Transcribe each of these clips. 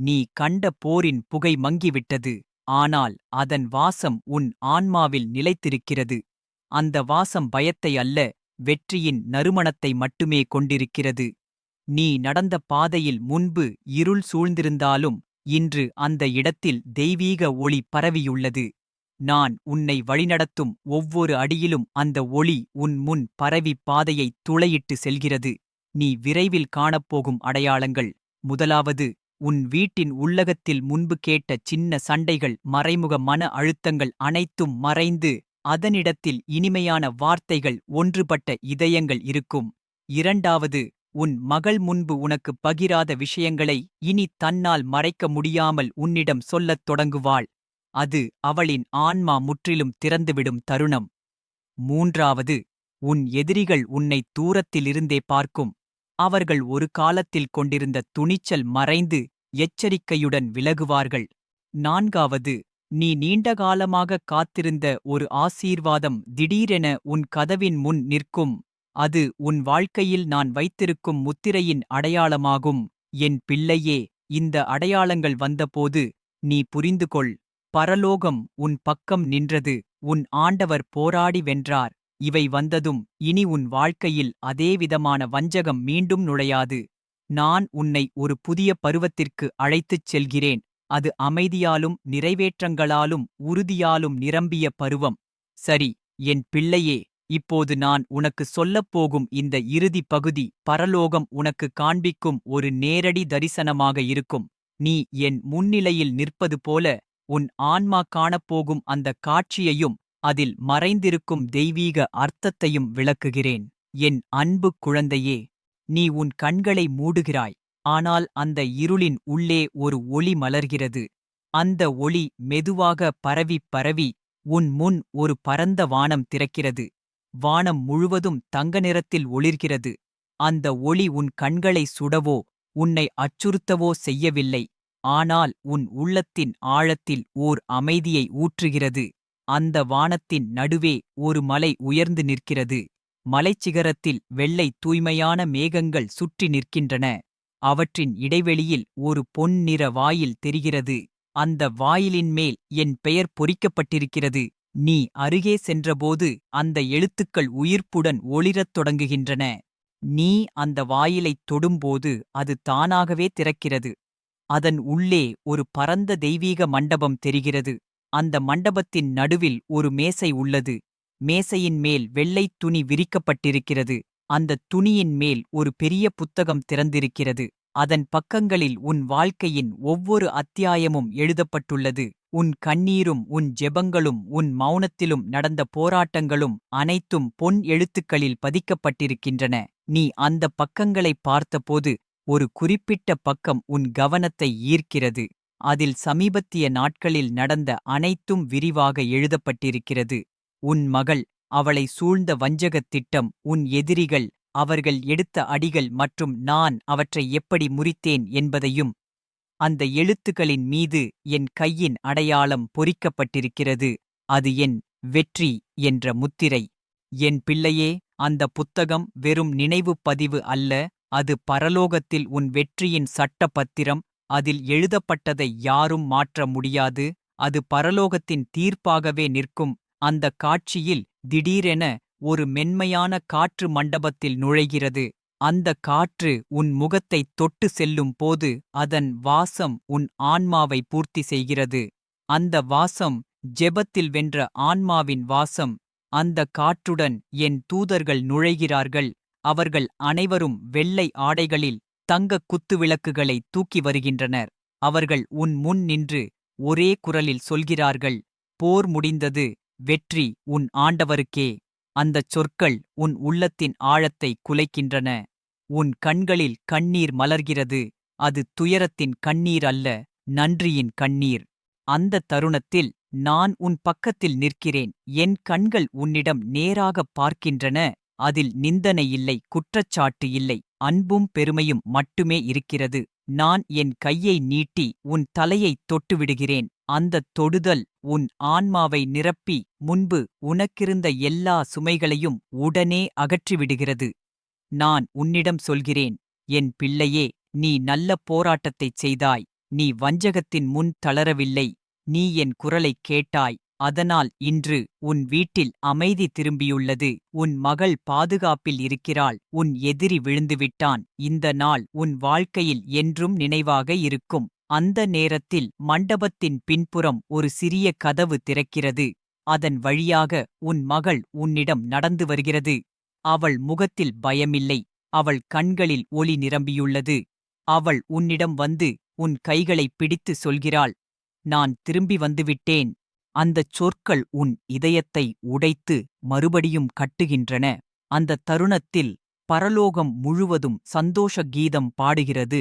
நீ கண்ட போரின் புகை மங்கிவிட்டது. ஆனால் அதன் வாசம் உன் ஆன்மாவில் நிலைத்திருக்கிறது. அந்த வாசம் பயத்தை அல்ல வெற்றியின் நறுமணத்தை மட்டுமே கொண்டிருக்கிறது. நீ நடந்த பாதையில் முன்பு இருள் சூழ்ந்திருந்தாலும் இன்று அந்த இடத்தில் தெய்வீக ஒளி பரவியுள்ளது. நான் உன்னை வழிநடத்தும் ஒவ்வொரு அடியிலும் அந்த ஒளி உன் முன் பரவி பாதையை துளையிட்டு செல்கிறது. நீ விரைவில் காணப்போகும் அடையாளங்கள். முதலாவது உன் வீட்டின் உள்ளகத்தில் முன்பு கேட்ட சின்ன சண்டைகள் மறைமுக மன அழுத்தங்கள் அனைத்தும் மறைந்து அதனிடத்தில் இனிமையான வார்த்தைகள் ஒன்றுபட்ட இதயங்கள் இருக்கும். இரண்டாவது உன் மகள் முன்பு உனக்கு பகிராத விஷயங்களை இனி தன்னால் மறைக்க முடியாமல் உன்னிடம் சொல்லத் தொடங்குவாள். அது அவளின் ஆன்மா முற்றிலும் திறந்துவிடும் தருணம். மூன்றாவது உன் எதிரிகள் உன்னை தூரத்திலிருந்தே பார்க்கும். அவர்கள் ஒரு காலத்தில் கொண்டிருந்த துணிச்சல் மறைந்து எச்சரிக்கையுடன் விலகுவார்கள். நான்காவது நீ நீண்டகாலமாக காத்திருந்த ஒரு ஆசீர்வாதம் திடீரென உன் கதவின் முன் நிற்கும். அது உன் வாழ்க்கையில் நான் வைத்திருக்கும் முத்திரையின் அடையாளமாகும். என் பிள்ளையே இந்த அடையாளங்கள் வந்தபோது நீ புரிந்து கொள் பரலோகம் உன் பக்கம் நின்றது. உன் ஆண்டவர் போராடி வென்றார். இவை வந்ததும் இனி உன் வாழ்க்கையில் அதேவிதமான வஞ்சகம் மீண்டும் நுழையாது. நான் உன்னை ஒரு புதிய பருவத்திற்கு அழைத்துச் செல்கிறேன். அது அமைதியாலும் நிறைவேற்றங்களாலும் உறுதியாலும் நிரம்பிய பருவம். சரி என் பிள்ளையே இப்போது நான் உனக்கு சொல்லப்போகும் இந்த இறுதி பகுதி பரலோகம் உனக்கு காண்பிக்கும் ஒரு நேரடி தரிசனமாக இருக்கும். நீ என் முன்னிலையில் நிற்பது போல உன் ஆன்மா காணப்போகும் அந்த காட்சியையும் அதில் மறைந்திருக்கும் தெய்வீக அர்த்தத்தையும் விளக்குகிறேன். என் அன்பு குழந்தையே நீ உன் கண்களை மூடுகிறாய். ஆனால் அந்த இருளின் உள்ளே ஒரு ஒளி மலர்கிறது. அந்த ஒளி மெதுவாக பரவி பரவி உன் முன் ஒரு பரந்த வானம் திறக்கிறது. வானம் முழுவதும் தங்க நிறத்தில் ஒளிர்கிறது. அந்த ஒளி உன் கண்களை சுடவோ உன்னை அச்சுறுத்தவோ செய்யவில்லை. ஆனால் உன் உள்ளத்தின் ஆழத்தில் ஓர் அமைதியை ஊற்றுகிறது. அந்த வானத்தின் நடுவே ஒரு மலை உயர்ந்து நிற்கிறது. மலைச்சிகரத்தில் வெள்ளை தூய்மையான மேகங்கள் சுற்றி நிற்கின்றன. அவற்றின் இடைவெளியில் ஒரு பொன்னிற வாயில் தெரிகிறது. அந்த வாயிலின் மேல் என் பெயர் பொறிக்கப்பட்டிருக்கிறது. நீ அருகே சென்றபோது அந்த எழுத்துக்கள் உயிர்ப்புடன் ஒளிரத் தொடங்குகின்றன. நீ அந்த வாயிலைத் தொடும்போது அது தானாகவே திறக்கிறது. அதன் உள்ளே ஒரு பரந்த தெய்வீக மண்டபம் தெரிகிறது. அந்த மண்டபத்தின் நடுவில் ஒரு மேசை உள்ளது. மேசையின் மேல் வெள்ளைத் துணி விரிக்கப்பட்டிருக்கிறது. அந்த துணியின் மேல் ஒரு பெரிய புத்தகம் திறந்திருக்கிறது. அதன் பக்கங்களில் உன் வாழ்க்கையின் ஒவ்வொரு அத்தியாயமும் எழுதப்பட்டுள்ளது. உன் கண்ணீரும் உன் ஜெபங்களும் உன் மௌனத்திலும் நடந்த போராட்டங்களும் அனைத்தும் பொன் எழுத்துக்களில் பதிக்கப்பட்டிருக்கின்றன. நீ அந்த பக்கங்களைப் பார்த்தபோது ஒரு குறிப்பிட்ட பக்கம் உன் கவனத்தை ஈர்க்கிறது. அதில் சமீபத்திய நாட்களில் நடந்த அனைத்தும் விரிவாக எழுதப்பட்டிருக்கிறது. உன் மகள் அவளை சூழ்ந்த வஞ்சகத் திட்டம் உன் எதிரிகள் அவர்கள் எடுத்த அடிகள் மற்றும் நான் அவற்றை எப்படி முறித்தேன் என்பதையும் அந்த எழுத்துக்களின் மீது என் கையின் அடையாளம் பொறிக்கப்பட்டிருக்கிறது. அது என் வெற்றி என்ற முத்திரை. என் பிள்ளையே அந்த புத்தகம் வெறும் நினைவுப் பதிவு அல்ல அது பரலோகத்தில் உன் வெற்றியின் சட்ட பத்திரம் அதில் எழுதப்பட்டதை யாரும் மாற்ற முடியாது. அது பரலோகத்தின் தீர்ப்பாகவே நிற்கும். அந்த காட்சியில் திடீரென ஒரு மென்மையான காற்று மண்டபத்தில் நுழைகிறது. அந்த காற்று உன் முகத்தைத் தொட்டு செல்லும் போது அதன் வாசம் உன் ஆன்மாவை பூர்த்தி செய்கிறது. அந்த வாசம் ஜெபத்தில் வென்ற ஆன்மாவின் வாசம். அந்த காற்றுடன் என் தூதர்கள் நுழைகிறார்கள். அவர்கள் அனைவரும் வெள்ளை ஆடைகளில் தங்கக் குத்துவிளக்குகளை தூக்கி வருகின்றனர். அவர்கள் உன் முன் நின்று ஒரே குரலில் சொல்கிறார்கள் போர் முடிந்தது வெற்றி உன் ஆண்டவருக்கே. அந்தச் சொற்கள் உன் உள்ளத்தின் ஆழத்தை குலைக்கின்றன. உன் கண்களில் கண்ணீர் மலர்கிறது அது துயரத்தின் கண்ணீர் அல்ல நன்றியின் கண்ணீர். அந்த தருணத்தில் நான் உன் பக்கத்தில் நிற்கிறேன் என் கண்கள் உன்னிடம் நேராகப் பார்க்கின்றன அதில் நிந்தனை இல்லை குற்றச்சாட்டு இல்லை. அன்பும் பெருமையும் மட்டுமே இருக்கிறது. நான் என் கையை நீட்டி உன் தலையைத் தொட்டுவிடுகிறேன். அந்தத் தொடுதல் உன் ஆன்மாவை நிரப்பி முன்பு உனக்கிருந்த எல்லா சுமைகளையும் உடனே அகற்றிவிடுகிறது. நான் உன்னிடம் சொல்கிறேன் என் பிள்ளையே நீ நல்ல போராட்டத்தைச் செய்தாய். நீ வஞ்சகத்தின் முன் தளரவில்லை. நீ என் குரலைக் கேட்டாய். அதனால் இன்று உன் வீட்டில் அமைதி திரும்பியுள்ளது. உன் மகள் பாதுகாப்பில் இருக்கிறாள். உன் எதிரி விழுந்துவிட்டான். இந்த நாள் உன் வாழ்க்கையில் என்றும் நினைவாக இருக்கும். அந்த நேரத்தில் மண்டபத்தின் பின்புறம் ஒரு சிறிய கதவு திறக்கிறது. அதன் வழியாக உன் மகள் உன்னிடம் நடந்து வருகிறது. அவள் முகத்தில் பயமில்லை. அவள் கண்களில் ஒளி நிரம்பியுள்ளது. அவள் உன்னிடம் வந்து உன் கைகளைப் பிடித்து சொல்கிறாள். நான் திரும்பி வந்துவிட்டேன். அந்தச் சொற்கள் உன் இதயத்தை உடைத்து மறுபடியும் கட்டுகின்றன. அந்த தருணத்தில் பரலோகம் முழுவதும் சந்தோஷ கீதம் பாடுகிறது.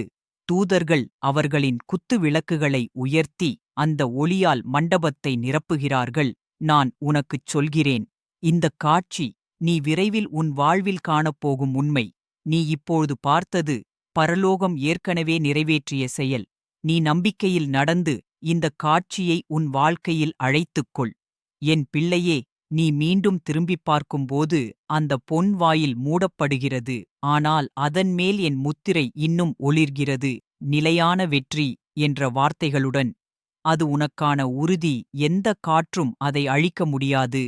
தூதர்கள் அவர்களின் குத்து விளக்குகளை உயர்த்தி அந்த ஒளியால் மண்டபத்தை நிரப்புகிறார்கள். நான் உனக்குச் சொல்கிறேன் இந்தக் காட்சி நீ விரைவில் உன் வாழ்வில் காணப்போகும் உண்மை. நீ இப்பொழுது பார்த்தது பரலோகம் ஏற்கனவே நிறைவேற்றிய செயல். நீ நம்பிக்கையில் நடந்து இந்தக் காட்சியை உன் வாழ்க்கையில் அழைத்துக்கொள். என் பிள்ளையே நீ மீண்டும் திரும்பிப் பார்க்கும்போது அந்த பொன் வாயில் மூடப்படுகிறது. ஆனால் அதன் மேல் என் முத்திரை இன்னும் ஒளிர்கிறது. நிலையான வெற்றி என்ற வார்த்தைகளுடன் அது உனக்கான உறுதி. எந்த காற்றும் அதை அழிக்க முடியாது.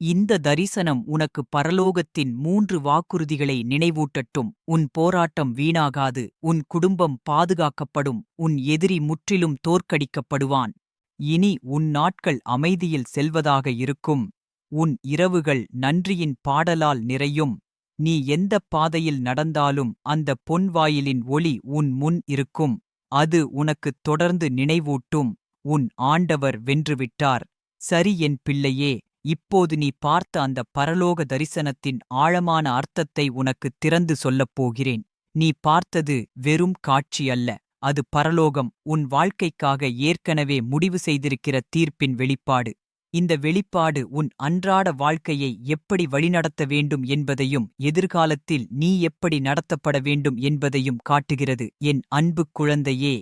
இந்த தரிசனம் உனக்கு பரலோகத்தின் மூன்று வாக்குறுதிகளை நினைவூட்டட்டும். உன் போராட்டம் வீணாகாது. உன் குடும்பம் பாதுகாக்கப்படும். உன் எதிரி முற்றிலும் தோற்கடிக்கப்படுவான். இனி உன் நாட்கள் அமைதியில் செல்வதாக இருக்கும். உன் இரவுகள் நன்றியின் பாடலால் நிறையும். நீ எந்தப் பாதையில் நடந்தாலும் அந்த பொன்வாயிலின் ஒளி உன் முன் இருக்கும். அது உனக்குத் தொடர்ந்து நினைவூட்டும். உன் ஆண்டவர் வென்றுவிட்டார். சரி என் பிள்ளையே இப்போது நீ பார்த்த அந்த பரலோக தரிசனத்தின் ஆழமான அர்த்தத்தை உனக்குத் திறந்து சொல்லப் போகிறேன். நீ பார்த்தது வெறும் காட்சி அல்ல அது பரலோகம் உன் வாழ்க்கைக்காக ஏற்கனவே முடிவு செய்திருக்கிற தீர்ப்பின் வெளிப்பாடு. இந்த வெளிப்பாடு உன் அன்றாட வாழ்க்கையை எப்படி வழிநடத்த வேண்டும் என்பதையும் எதிர்காலத்தில் நீ எப்படி நடத்தப்பட வேண்டும் என்பதையும் காட்டுகிறது. என் அன்பு குழந்தையே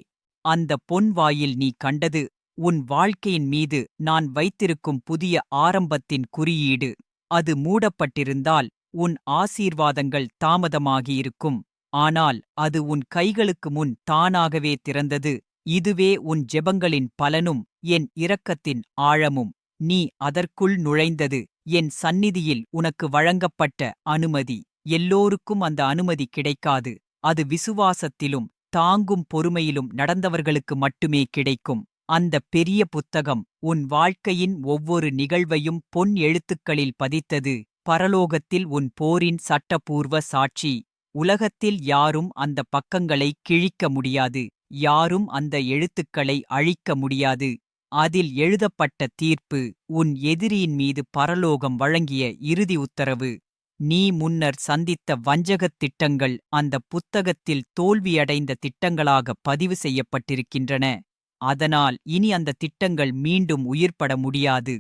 அந்த பொன் வாயில் நீ கண்டது உன் வாழ்க்கையின் மீது நான் வைத்திருக்கும் புதிய ஆரம்பத்தின் குறியீடு. அது மூடப்பட்டிருந்தால் உன் ஆசீர்வாதங்கள் தாமதமாகியிருக்கும். ஆனால் அது உன் கைகளுக்கு முன் தானாகவே திறந்தது. இதுவே உன் ஜெபங்களின் பலனும் என் இரக்கத்தின் ஆழமும். நீ அதற்குள் நுழைந்தது என் சந்நிதியில் உனக்கு வழங்கப்பட்ட அனுமதி. எல்லோருக்கும் அந்த அனுமதி கிடைக்காது. அது விசுவாசத்திலும் தாங்கும் பொறுமையிலும் நடந்தவர்களுக்கு மட்டுமே கிடைக்கும். அந்த பெரிய புத்தகம் உன் வாழ்க்கையின் ஒவ்வொரு நிகழ்வையும் பொன் எழுத்துக்களில் பதித்தது. பரலோகத்தில் உன் போரின் சட்டபூர்வ சாட்சி. உலகத்தில் யாரும் அந்த பக்கங்களை கிழிக்க முடியாது. யாரும் அந்த எழுத்துக்களை அழிக்க முடியாது. அதில் எழுதப்பட்ட தீர்ப்பு உன் எதிரியின் மீது பரலோகம் வழங்கிய இறுதி உத்தரவு. நீ முன்னர் சந்தித்த வஞ்சகத் திட்டங்கள் அந்த புத்தகத்தில் தோல்வியடைந்த திட்டங்களாக பதிவு செய்யப்பட்டிருக்கின்றன. அதனால் இனி அந்த திட்டங்கள் மீண்டும் உயிர்ப்பட முடியாது.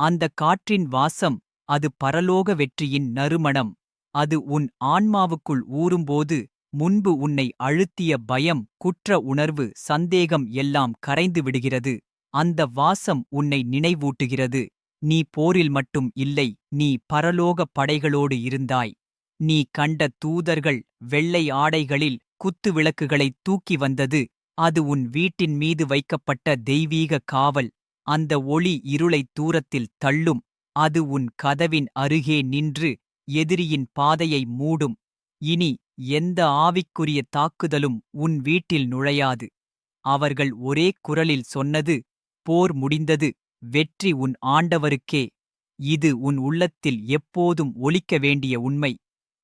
அந்த காற்றின் வாசம் அது பரலோக வெற்றியின் நறுமணம். அது உன் ஆன்மாவுக்குள் ஊறும்போது முன்பு உன்னை அழுத்திய பயம் குற்ற உணர்வு சந்தேகம் எல்லாம் கரைந்து விடுகிறது. அந்த வாசம் உன்னை நினைவூட்டுகிறது. நீ போரில் மட்டும் இல்லை நீ பரலோக படைகளோடு இருந்தாய். நீ கண்ட தூதர்கள் வெள்ளை ஆடைகளில் குத்து விளக்குகளைத் தூக்கி வந்தது அது உன் வீட்டின் மீது வைக்கப்பட்ட தெய்வீக காவல். அந்த ஒளி இருளைத் தூரத்தில் தள்ளும். அது உன் கதவின் அருகே நின்று எதிரியின் பாதையை மூடும். இனி எந்த ஆவிக்குரிய தாக்குதலும் உன் வீட்டில் நுழையாது. அவர்கள் ஒரே குரலில் சொன்னது போர் முடிந்தது வெற்றி உன் ஆண்டவருக்கே. இது உன் உள்ளத்தில் எப்போதும் ஒலிக்க வேண்டிய உண்மை.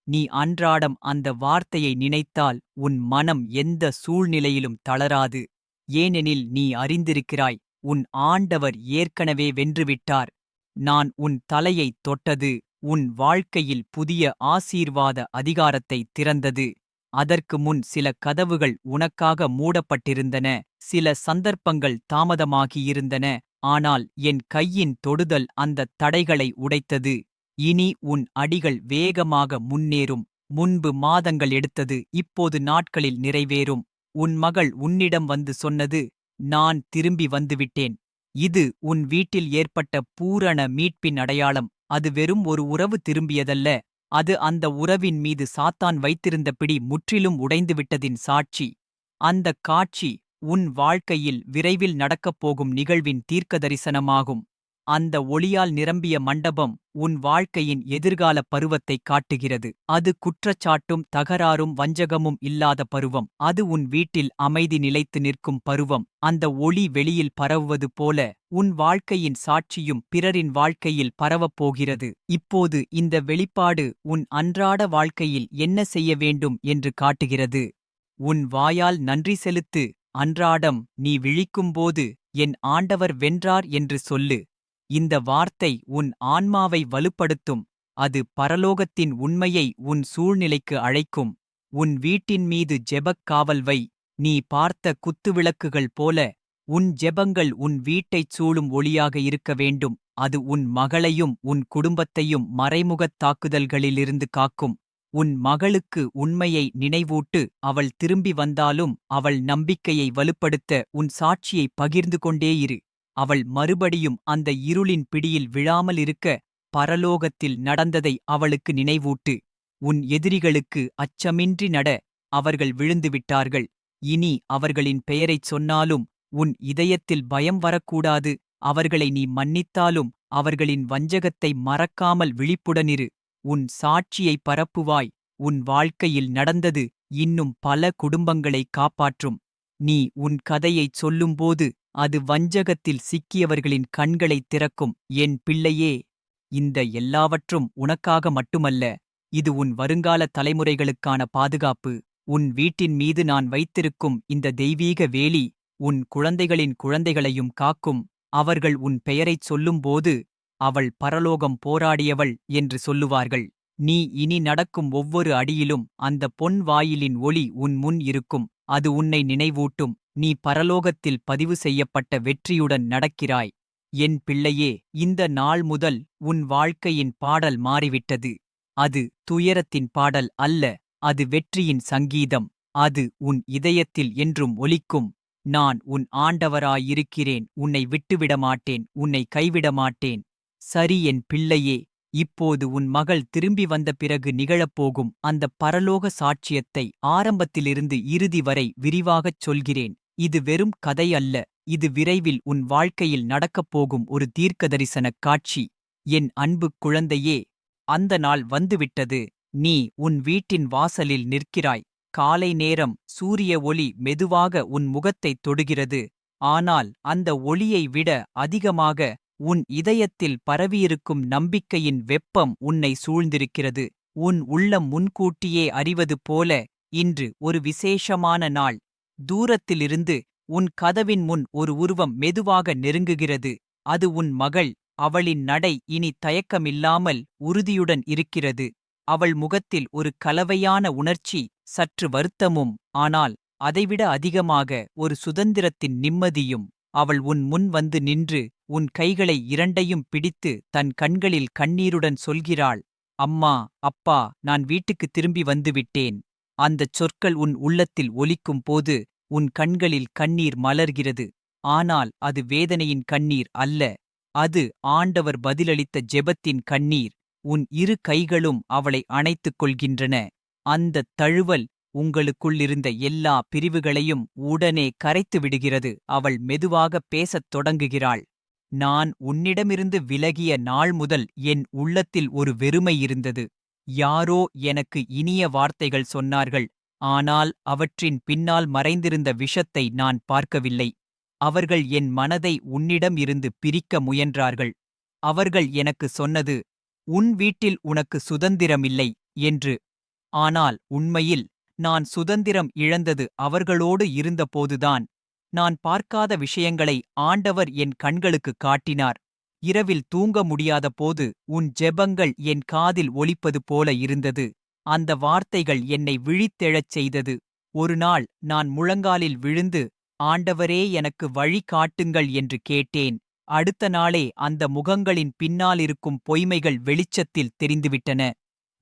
நீ அன்றாடம் அந்த வார்த்தையை நினைத்தால் உன் மனம் எந்த சூழ்நிலையிலும் தளராது. ஏனெனில் நீ அறிந்திருக்கிறாய் உன் ஆண்டவர் ஏற்கனவே வென்றுவிட்டார். நான் உன் தலையைத் தொட்டது உன் வாழ்க்கையில் புதிய ஆசீர்வாத அதிகாரத்தை திறந்தது. அதற்கு முன் சில கதவுகள் உனக்காக மூடப்பட்டிருந்தன சில சந்தர்ப்பங்கள் தாமதமாகியிருந்தன ஆனால் என் கையின் தொடுதல் அந்தத் தடைகளை உடைத்தது. இனி உன் அடிகள் வேகமாக முன்னேறும் முன்பு மாதங்கள் எடுத்தது இப்போது நாட்களில் நிறைவேறும். உன் மகள் உன்னிடம் வந்து சொன்னது நான் திரும்பி வந்துவிட்டேன். இது உன் வீட்டில் ஏற்பட்ட பூரண மீட்பின் அடையாளம். அது வெறும் ஒரு உறவு திரும்பியதல்ல. அது அந்த உறவின் மீது சாத்தான் வைத்திருந்த பிடி முற்றிலும் உடைந்துவிட்டதின் சாட்சி. அந்தக் காட்சி உன் வாழ்க்கையில் விரைவில் நடக்கப் போகும் நிகழ்வின் தீர்க்கதரிசனமாகும். அந்த ஒளியால் நிரம்பிய மண்டபம் உன் வாழ்க்கையின் எதிர்கால பருவத்தைக் காட்டுகிறது. அது குற்றச்சாட்டும் தகராறும் வஞ்சகமும் இல்லாத பருவம். அது உன் வீட்டில் அமைதி நிலைத்து நிற்கும் பருவம். அந்த ஒளி வெளியில் பரவுவது போல உன் வாழ்க்கையின் சாட்சியும் பிறரின் வாழ்க்கையில் பரவப் போகிறது. இப்போது இந்த வெளிப்பாடு உன் அன்றாட வாழ்க்கையில் என்ன செய்ய வேண்டும் என்று காட்டுகிறது. உன் வாயால் நன்றி செலுத்து அன்றாடம் நீ விழிக்கும்போது என் ஆண்டவர் வென்றார் என்று சொல்லு. இந்த வார்த்தை உன் ஆன்மாவை வலுப்படுத்தும். அது பரலோகத்தின் உண்மையை உன் சூழ்நிலைக்கு அழைக்கும். உன் வீட்டின் மீது ஜெபக் காவல் வை. நீ பார்த்த குத்துவிளக்குகள் போல உன் ஜெபங்கள் உன் வீட்டைச் சூழும் ஒளியாக இருக்க வேண்டும். அது உன் மகளையும் உன் குடும்பத்தையும் மறைமுகத் தாக்குதல்களிலிருந்து காக்கும். உன் மகளுக்கு உண்மையை நினைவூட்டு அவள் திரும்பி வந்தாலும் அவள் நம்பிக்கையை வலுப்படுத்த உன் சாட்சியை பகிர்ந்து கொண்டே இரு. அவள் மறுபடியும் அந்த இருளின் பிடியில் விழாமல் இருக்க பரலோகத்தில் நடந்ததை அவளுக்கு நினைவூட்டு உன் எதிரிகளுக்கு அச்சமின்றி நட அவர்கள் விழுந்துவிட்டார்கள் இனி அவர்களின் பெயரைச் சொன்னாலும் உன் இதயத்தில் பயம் வரக்கூடாது. அவர்களை நீ மன்னித்தாலும் அவர்களின் வஞ்சகத்தை மறக்காமல் விழிப்புடனிரு உன் சாட்சியை பரப்புவாய். உன் வாழ்க்கையில் நடந்தது இன்னும் பல குடும்பங்களை காப்பாற்றும். நீ உன் கதையைச் சொல்லும்போது அது வஞ்சகத்தில் சிக்கியவர்களின் கண்களைத் திறக்கும். என் பிள்ளையே இந்த எல்லாவற்றும் உனக்காக மட்டுமல்ல இது உன் வருங்கால தலைமுறைகளுக்கான பாதுகாப்பு. உன் வீட்டின் மீது நான் வைத்திருக்கும் இந்த தெய்வீக வேலி உன் குழந்தைகளின் குழந்தைகளையும் காக்கும். அவர்கள் உன் பெயரைச் சொல்லும்போது அவள் பரலோகம் போராடியவள் என்று சொல்லுவார்கள். நீ இனி நடக்கும் ஒவ்வொரு அடியிலும் அந்த பொன் வாயிலின் ஒளி உன் முன் இருக்கும். அது உன்னை நினைவூட்டும். நீ பரலோகத்தில் பதிவு செய்யப்பட்ட வெற்றியுடன் நடக்கிறாய். என் பிள்ளையே இந்த நாள் முதல் உன் வாழ்க்கையின் பாடல் மாறிவிட்டது. அது துயரத்தின் பாடல் அல்ல அது வெற்றியின் சங்கீதம். அது உன் இதயத்தில் என்றும் ஒலிக்கும். நான் உன் ஆண்டவராயிருக்கிறேன் உன்னை விட்டுவிடமாட்டேன் உன்னை கைவிடமாட்டேன். சரி என் பிள்ளையே இப்போது உன் மகள் திரும்பி வந்த பிறகு நிகழப்போகும் அந்த பரலோக சாட்சியத்தை ஆரம்பத்திலிருந்து இறுதி வரை விரிவாகச் சொல்கிறேன். இது வெறும் கதை அல்ல இது விரைவில் உன் வாழ்க்கையில் நடக்கப் போகும் ஒரு தீர்க்கதரிசனக் காட்சி. என் அன்பு குழந்தையே அந்த நாள் வந்துவிட்டது நீ உன் வீட்டின் வாசலில் நிற்கிறாய். காலை நேரம் சூரிய ஒளி மெதுவாக உன் முகத்தைத் தொடுகிறது ஆனால் அந்த ஒளியை விட அதிகமாக உன் இதயத்தில் பரவியிருக்கும் நம்பிக்கையின் வெப்பம் உன்னை சூழ்ந்திருக்கிறது. உன் உள்ளம் முன்கூட்டியே அறிவது போல இன்று ஒரு விசேஷமான நாள். தூரத்திலிருந்து உன் கதவின் முன் ஒரு உருவம் மெதுவாக நெருங்குகிறது. அது உன் மகள். அவளின் நடை இனி தயக்கமில்லாமல் உறுதியுடன் இருக்கிறது. அவள் முகத்தில் ஒரு கலவையான உணர்ச்சி சற்று வருத்தமும் ஆனால் அதைவிட அதிகமாக ஒரு சுதந்திரத்தின் நிம்மதியும். அவள் உன் முன் வந்து நின்று உன் கைகளை இரண்டையும் பிடித்து தன் கண்களில் கண்ணீருடன் சொல்கிறாள் அம்மா அப்பா நான் வீட்டுக்கு திரும்பி வந்துவிட்டேன். அந்தச் சொற்கள் உன் உள்ளத்தில் ஒலிக்கும் போது உன் கண்களில் கண்ணீர் மலர்கிறது. ஆனால் அது வேதனையின் கண்ணீர் அல்ல. அது ஆண்டவர் பதிலளித்த ஜெபத்தின் கண்ணீர். உன் இரு கைகளும் அவளை அணைத்துக் கொள்கின்றன. அந்தத் தழுவல் உங்களுக்குள்ளிருந்த எல்லா பிரிவுகளையும் உடனே கரைத்து விடுகிறது. அவள் மெதுவாகப் பேசத் தொடங்குகிறாள். நான் உன்னிடமிருந்து விலகிய நாள் முதல் என் உள்ளத்தில் ஒரு வெறுமை இருந்தது. யாரோ எனக்கு இனிய வார்த்தைகள் சொன்னார்கள் ஆனால் அவற்றின் பின்னால் மறைந்திருந்த விஷத்தை நான் பார்க்கவில்லை. அவர்கள் என் மனதை உன்னிடம் இருந்து பிரிக்க முயன்றார்கள். அவர்கள் எனக்கு சொன்னது உன் வீட்டில் உனக்கு சுதந்திரமில்லை என்று. ஆனால் உண்மையில் நான் சுதந்திரம் இழந்தது அவர்களோடு இருந்தபோதுதான். நான் பார்க்காத விஷயங்களை ஆண்டவர் என் கண்களுக்கு காட்டினார். இரவில் தூங்க முடியாத போது உன் ஜெபங்கள் என் காதில் ஒலிப்பது போல இருந்தது. அந்த வார்த்தைகள் என்னை விழித்தெழச் செய்தது. ஒருநாள் நான் முழங்காலில் விழுந்து ஆண்டவரே எனக்கு வழி காட்டுங்கள் என்று கேட்டேன். அடுத்த நாளே அந்த முகங்களின் பின்னாலிருக்கும் பொய்மைகள் வெளிச்சத்தில் தெரிந்துவிட்டன.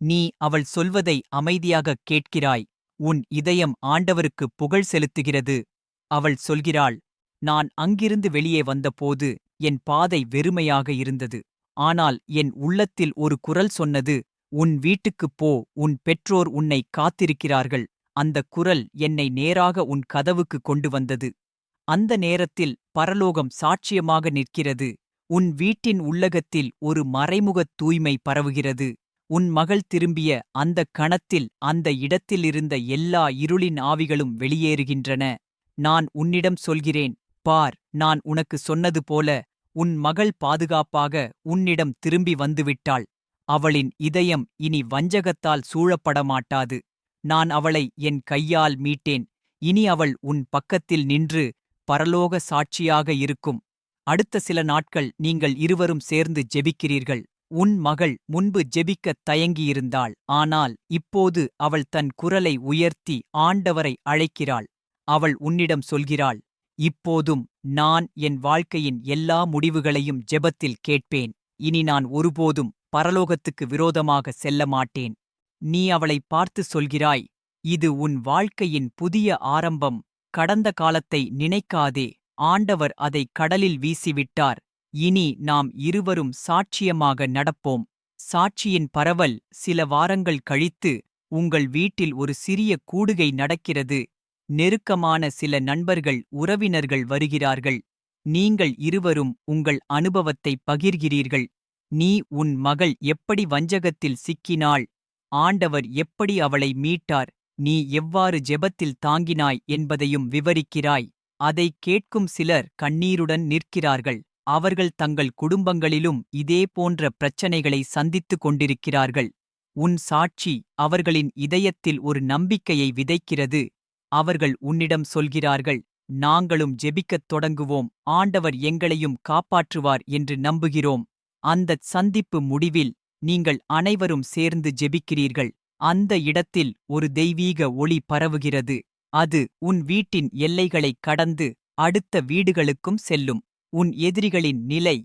நீ அவள் சொல்வதை அமைதியாகக் கேட்கிறாய். உன் இதயம் ஆண்டவருக்கு புகழ் செலுத்துகிறது. அவள் சொல்கிறாள் நான் அங்கிருந்து வெளியே வந்தபோது என் பாதை வெறுமையாக இருந்தது. ஆனால் என் உள்ளத்தில் ஒரு குரல் சொன்னது உன் வீட்டுக்குப் போ உன் பெற்றோர் உன்னை காத்திருக்கிறார்கள். அந்த குரல் என்னை நேராக உன் கதவுக்கு கொண்டு வந்தது. அந்த நேரத்தில் பரலோகம் சாட்சியமாக நிற்கிறது. உன் வீட்டின் உள்ளகத்தில் ஒரு மறைமுகத் தூய்மை பரவுகிறது. உன் மகள் திரும்பிய அந்தக் கணத்தில் அந்த இடத்திலிருந்த எல்லா இருளின் ஆவிகளும் வெளியேறுகின்றன. நான் உன்னிடம் சொல்கிறேன் பார் நான் உனக்கு சொன்னது போல உன் மகள் பாதுகாப்பாக உன்னிடம் திரும்பி வந்துவிட்டாள். அவளின் இதயம் இனி வஞ்சகத்தால் சூழப்பட மாட்டாது நான் அவளை என் கையால் மீட்டேன். இனி அவள் உன் பக்கத்தில் நின்று பரலோக சாட்சியாக இருக்கும். அடுத்த சில நாட்கள் நீங்கள் இருவரும் சேர்ந்து ஜெபிக்கிறீர்கள். உன் மகள் முன்பு ஜெபிக்கத் தயங்கியிருந்தாள். ஆனால் இப்போது அவள் தன் குரலை உயர்த்தி ஆண்டவரை அழைக்கிறாள். அவள் உன்னிடம் சொல்கிறாள் இப்போதும் நான் என் வாழ்க்கையின் எல்லா முடிவுகளையும் ஜெபத்தில் கேட்பேன். இனி நான் ஒருபோதும் பரலோகத்துக்கு விரோதமாக செல்ல மாட்டேன். நீ அவளை பார்த்து சொல்கிறாய் இது உன் வாழ்க்கையின் புதிய ஆரம்பம் கடந்த காலத்தை நினைக்காதே ஆண்டவர் அதை கடலில் வீசிவிட்டார். இனி நாம் இருவரும் சாட்சியமாக நடப்போம். சாட்சியின் பரவல் சில வாரங்கள் கழித்து உங்கள் வீட்டில் ஒரு சிறிய கூடுகை நடக்கிறது. நெருக்கமான சில நண்பர்கள் உறவினர்கள் வருகிறார்கள். நீங்கள் இருவரும் உங்கள் அனுபவத்தை பகிர்கிறீர்கள். நீ உன் மகள் எப்படி வஞ்சகத்தில் சிக்கினாள்? ஆண்டவர் எப்படி அவளை மீட்டார்? நீ எவ்வாறு ஜெபத்தில் தாங்கினாய் என்பதையும் விவரிக்கிறாய். அதைக் கேட்கும் சிலர் கண்ணீருடன் நிற்கிறார்கள். அவர்கள் தங்கள் குடும்பங்களிலும் இதே போன்ற பிரச்சனைகளை சந்தித்துக் கொண்டிருக்கிறார்கள். உன் சாட்சி அவர்களின் இதயத்தில் ஒரு நம்பிக்கையை விதைக்கிறது. அவர்கள் உன்னிடம் சொல்கிறார்கள் நாங்களும் ஜெபிக்கத் தொடங்குவோம் ஆண்டவர் எங்களையும் காப்பாற்றுவார் என்று நம்புகிறோம். அந்தச் சந்திப்பு முடிவில் நீங்கள் அனைவரும் சேர்ந்து ஜெபிக்கிறீர்கள். அந்த இடத்தில் ஒரு தெய்வீக ஒளி பரவுகிறது. அது உன் வீட்டின் எல்லைகளைக் கடந்து அடுத்த வீடுகளுக்கும் செல்லும். உன் எதிரிகளின் நிலை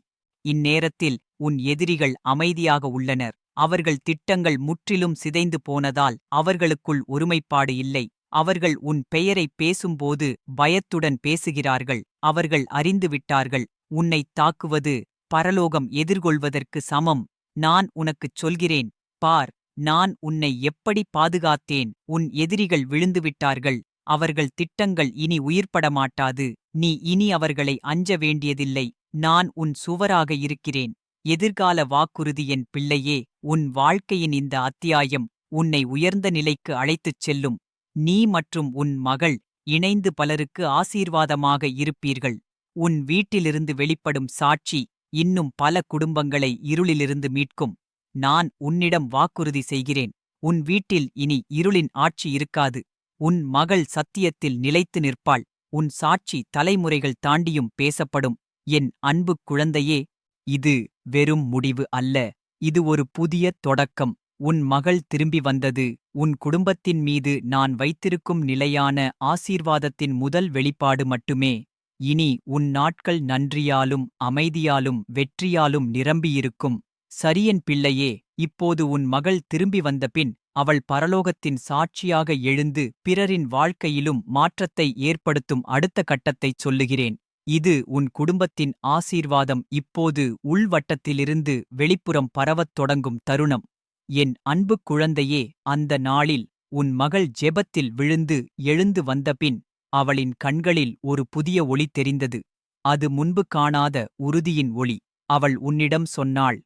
இந்நேரத்தில் உன் எதிரிகள் அமைதியாக உள்ளனர். அவர்கள் திட்டங்கள் முற்றிலும் சிதைந்து போனதால் அவர்களுக்குள் ஒருமைப்பாடு இல்லை. அவர்கள் உன் பெயரைப் பேசும்போது பயத்துடன் பேசுகிறார்கள். அவர்கள் அறிந்துவிட்டார்கள். உன்னைத் தாக்குவது பரலோகம் எதிர்கொள்வதற்கு சமம். நான் உனக்குச் சொல்கிறேன். பார் நான் உன்னை எப்படி பாதுகாத்தேன்? உன் எதிரிகள் விழுந்துவிட்டார்கள். அவர்கள் திட்டங்கள் இனி உயிர்ப்பட மாட்டாது நீ இனி அவர்களை அஞ்ச வேண்டியதில்லை. நான் உன் சுவராக இருக்கிறேன். எதிர்கால வாக்குறுதி என் பிள்ளையே உன் வாழ்க்கையின் இந்த அத்தியாயம் உன்னை உயர்ந்த நிலைக்கு அழைத்துச் செல்லும். நீ மற்றும் உன் மகள் இணைந்து பலருக்கு ஆசீர்வாதமாக இருப்பீர்கள். உன் வீட்டிலிருந்து வெளிப்படும் சாட்சி இன்னும் பல குடும்பங்களை இருளிலிருந்து மீட்கும். நான் உன்னிடம் வாக்குறுதி செய்கிறேன். உன் வீட்டில் இனி இருளின் ஆட்சி இருக்காது. உன் மகள் சத்தியத்தில் நிலைத்து நிற்பாள். உன் சாட்சி தலைமுறைகள் தாண்டியும் பேசப்படும். என் அன்புக் குழந்தையே இது வெறும் முடிவு அல்ல. இது ஒரு புதிய தொடக்கம். உன் மகள் திரும்பி வந்தது. உன் குடும்பத்தின் மீது நான் வைத்திருக்கும் நிலையான ஆசீர்வாதத்தின் முதல் வெளிப்பாடு மட்டுமே. இனி உன் நாட்கள் நன்றியாலும் அமைதியாலும் வெற்றியாலும் நிரம்பியிருக்கும். சரியன் பிள்ளையே இப்போது உன் மகள் திரும்பி வந்தபின் அவள் பரலோகத்தின் சாட்சியாக எழுந்து பிறரின் வாழ்க்கையிலும் மாற்றத்தை ஏற்படுத்தும் அடுத்த கட்டத்தைச் சொல்லுகிறேன். இது உன் குடும்பத்தின் ஆசீர்வாதம். இப்போது உள்வட்டத்திலிருந்து வெளிப்புறம் பரவத் தொடங்கும் தருணம். என் அன்புக் குழந்தையே அந்த நாளில் உன் மகள் ஜெபத்தில் விழுந்து எழுந்து வந்தபின் அவளின் கண்களில் ஒரு புதிய ஒளி தெரிந்தது. அது முன்பு காணாத உறுதியின் ஒளி. அவள் உன்னிடம் சொன்னாள்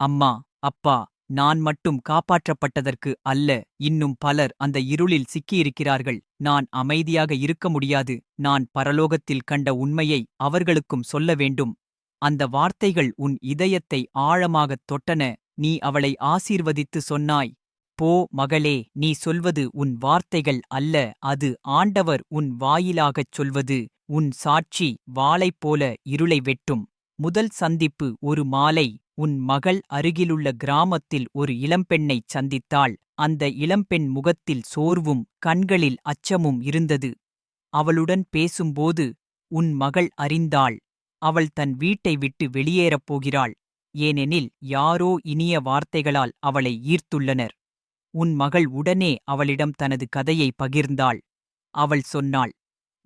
அம்மா அப்பா நான் மட்டும் காப்பாற்றப்பட்டதற்கு அல்ல இன்னும் பலர் அந்த இருளில் சிக்கியிருக்கிறார்கள். நான் அமைதியாக இருக்க முடியாது. நான் பரலோகத்தில் கண்ட உண்மையை அவர்களுக்கும் சொல்ல வேண்டும். அந்த வார்த்தைகள் உன் இதயத்தை ஆழமாகத் தொட்டன. நீ அவளை ஆசீர்வதித்து சொன்னாய். போ மகளே நீ சொல்வது உன் வார்த்தைகள் அல்ல அது ஆண்டவர் உன் வாயிலாகச் சொல்வது உன் சாட்சி வாளைப் போல இருளை வெட்டும். முதல் சந்திப்பு ஒரு மாலை உன் மகள் அருகிலுள்ள கிராமத்தில் ஒரு இளம்பெண்ணைச் சந்தித்தாள். அந்த இளம்பெண் முகத்தில் சோர்வும் கண்களில் அச்சமும் இருந்தது. அவளுடன் பேசும்போது உன் மகள் அறிந்தாள். அவள் தன் வீட்டை விட்டு வெளியேறப் போகிறாள். ஏனெனில் யாரோ இனிய வார்த்தைகளால் அவளை ஈர்த்துள்ளனர். உன் மகள் உடனே அவளிடம் தனது கதையை பகிர்ந்தாள். அவள் சொன்னாள்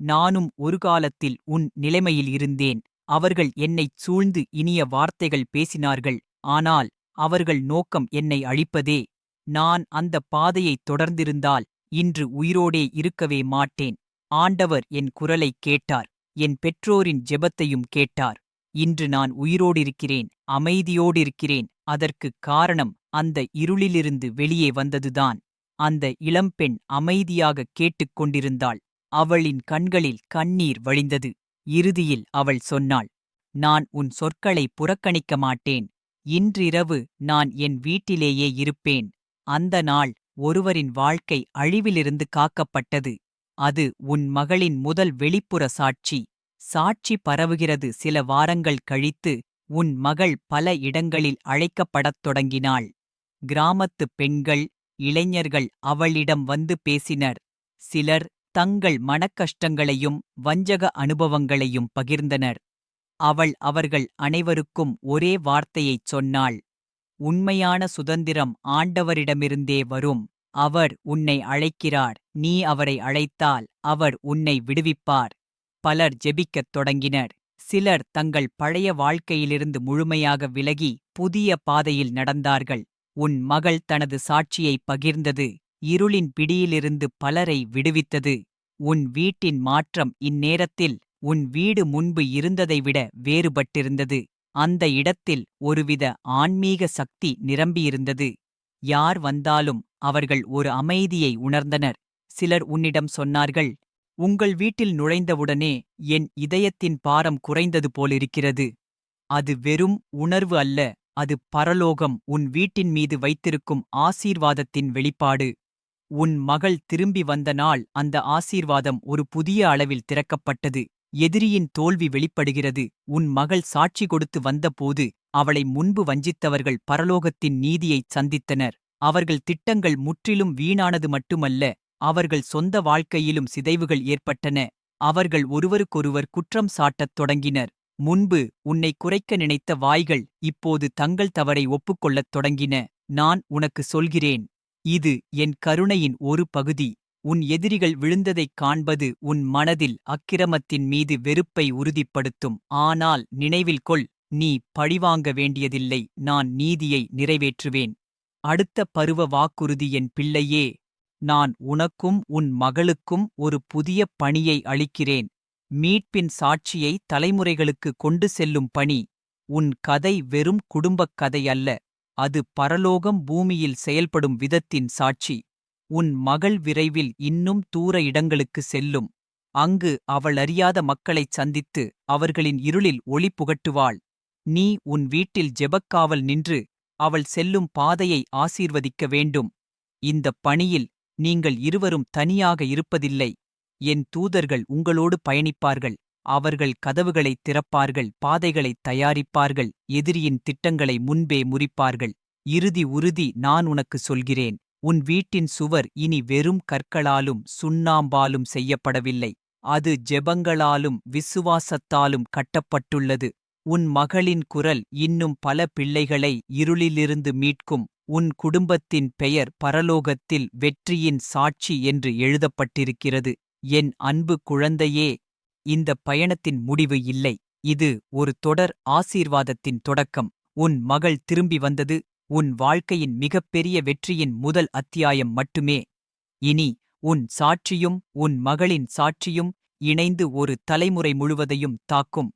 நானும் ஒரு காலத்தில் உன் நிலைமையில் இருந்தேன். அவர்கள் என்னைச் சூழ்ந்து இனிய வார்த்தைகள் பேசினார்கள். ஆனால் அவர்கள் நோக்கம் என்னை அழிப்பதே. நான் அந்த பாதையைத் தொடர்ந்திருந்தால் இன்று உயிரோடே இருக்கவே மாட்டேன். ஆண்டவர் என் குரலைக் கேட்டார். என் பெற்றோரின் ஜெபத்தையும் கேட்டார். இன்று நான் உயிரோடிருக்கிறேன் அமைதியோடிருக்கிறேன். அதற்குக் காரணம் அந்த இருளிலிருந்து வெளியே வந்ததுதான். அந்த இளம்பெண் அமைதியாகக் கேட்டுக் கொண்டிருந்தாள். அவளின் கண்களில் கண்ணீர் வழிந்தது. இறுதியில் அவள் சொன்னாள் நான் உன் சொற்களை புறக்கணிக்க மாட்டேன். இன்றிரவு நான் என் வீட்டிலேயே இருப்பேன். அந்த நாள் ஒருவரின் வாழ்க்கை அழிவிலிருந்து காக்கப்பட்டது. அது உன் மகளின் முதல் வெளிப்புற சாட்சி. சாட்சி பரவுகிறது. சில வாரங்கள் கழித்து உன் மகள் பல இடங்களில் அழைக்கப்படத் தொடங்கினாள். கிராமத்துப் பெண்கள் இளைஞர்கள் அவளிடம் வந்து பேசினர். சிலர் தங்கள் மனக்கஷ்டங்களையும் வஞ்சக அனுபவங்களையும் பகிர்ந்தனர். அவள் அவர்கள் அனைவருக்கும் ஒரே வார்த்தையைச் சொன்னாள். உண்மையான சுதந்திரம் ஆண்டவரிடமிருந்தே வரும். அவர் உன்னை அழைக்கிறார். நீ அவரை அழைத்தால் அவர் உன்னை விடுவிப்பார். பலர் ஜெபிக்கத் தொடங்கினர். சிலர் தங்கள் பழைய வாழ்க்கையிலிருந்து முழுமையாக விலகி புதிய பாதையில் நடந்தார்கள். உன் மகள் தனது சாட்சியை பகிர்ந்தது. இருளின் பிடியிலிருந்து பலரை விடுவித்தது. உன் வீட்டின் மாற்றம் இந்நேரத்தில் உன் வீடு முன்பு இருந்ததை விட வேறுபட்டிருந்தது. அந்த இடத்தில் ஒருவித ஆன்மீக சக்தி நிரம்பியிருந்தது. யார் வந்தாலும் அவர்கள் ஒரு அமைதியை உணர்ந்தனர். சிலர் உன்னிடம் சொன்னார்கள் உங்கள் வீட்டில் நுழைந்தவுடனே என் இதயத்தின் பாரம் குறைந்தது போலிருக்கிறது. அது வெறும் உணர்வு அல்ல அது பரலோகம். உன் வீட்டின் மீது வைத்திருக்கும் ஆசீர்வாதத்தின் வெளிப்பாடு. உன் மகள் திரும்பி வந்த நாள் அந்த ஆசீர்வாதம் ஒரு புதிய அளவில் திறக்கப்பட்டது. எதிரியின் தோல்வி வெளிப்படுகிறது. உன் மகள் சாட்சி கொடுத்து வந்தபோது அவளை முன்பு வஞ்சித்தவர்கள் பரலோகத்தின் நீதியைச் சந்தித்தனர். அவர்கள் திட்டங்கள் முற்றிலும் வீணானது மட்டுமல்ல அவர்கள் சொந்த வாழ்க்கையிலும் சிதைவுகள் ஏற்பட்டன. அவர்கள் ஒருவருக்கொருவர் குற்றம் சாட்டத் தொடங்கினர். முன்பு உன்னை குறைக்க நினைத்த வாய்கள் இப்போது தங்கள் தவறை ஒப்புக்கொள்ளத் தொடங்கின. நான் உனக்கு சொல்கிறேன். இது என் கருணையின் ஒரு பகுதி. உன் எதிரிகள் விழுந்ததைக் காண்பது உன் மனதில் அக்கிரமத்தின் மீது வெறுப்பை உறுதிப்படுத்தும். ஆனால் நினைவில் கொள் நீ பழிவாங்க வேண்டியதில்லை. நான் நீதியை நிறைவேற்றுவேன். அடுத்த பருவ வாக்குறுதி என் பிள்ளையே. நான் உனக்கும் உன் மகளுக்கும் ஒரு புதிய பணியை அளிக்கிறேன். மீட்பின் சாட்சியை தலைமுறைகளுக்கு கொண்டு செல்லும் பணி. உன் கதை வெறும் குடும்பக் கதை அல்ல. அது பரலோகம் பூமியில் செயல்படும் விதத்தின் சாட்சி. உன் மகள் விரைவில் இன்னும் தூர இடங்களுக்கு செல்லும். அங்கு அவள் அறியாத மக்களைச் சந்தித்து அவர்களின் இருளில் ஒளி புகட்டுவாள். நீ உன் வீட்டில் ஜெபக்காவல் நின்று அவள் செல்லும் பாதையை ஆசீர்வதிக்க வேண்டும். இந்தப் பணியில் நீங்கள் இருவரும் தனியாக இருப்பதில்லை. என் தூதர்கள் உங்களோடு பயணிப்பார்கள். அவர்கள் கதவுகளைத் திறப்பார்கள் பாதைகளைத் தயாரிப்பார்கள் எதிரியின் திட்டங்களை முன்பே முறிப்பார்கள். இறுதி உறுதி நான் உனக்கு சொல்கிறேன். உன் வீட்டின் சுவர் இனி வெறும் கற்களாலும் சுண்ணாம்பாலும் செய்யப்படவில்லை. அது ஜெபங்களாலும் விசுவாசத்தாலும் கட்டப்பட்டுள்ளது. உன் மகளின் குரல் இன்னும் பல பிள்ளைகளை இருளிலிருந்து மீட்கும். உன் குடும்பத்தின் பெயர் பரலோகத்தில் வெற்றியின் சாட்சி என்று எழுதப்பட்டிருக்கிறது. என் அன்பு குழந்தையே இந்த பயணத்தின் முடிவு இல்லை. இது ஒரு தொடர் ஆசீர்வாதத்தின் தொடக்கம். உன் மகள் திரும்பி வந்தது உன் வாழ்க்கையின் மிகப்பெரிய வெற்றியின் முதல் அத்தியாயம் மட்டுமே. இனி உன் சாட்சியும் உன் மகளின் சாட்சியும் இணைந்து ஒரு தலைமுறை முழுவதையும் தாக்கும்.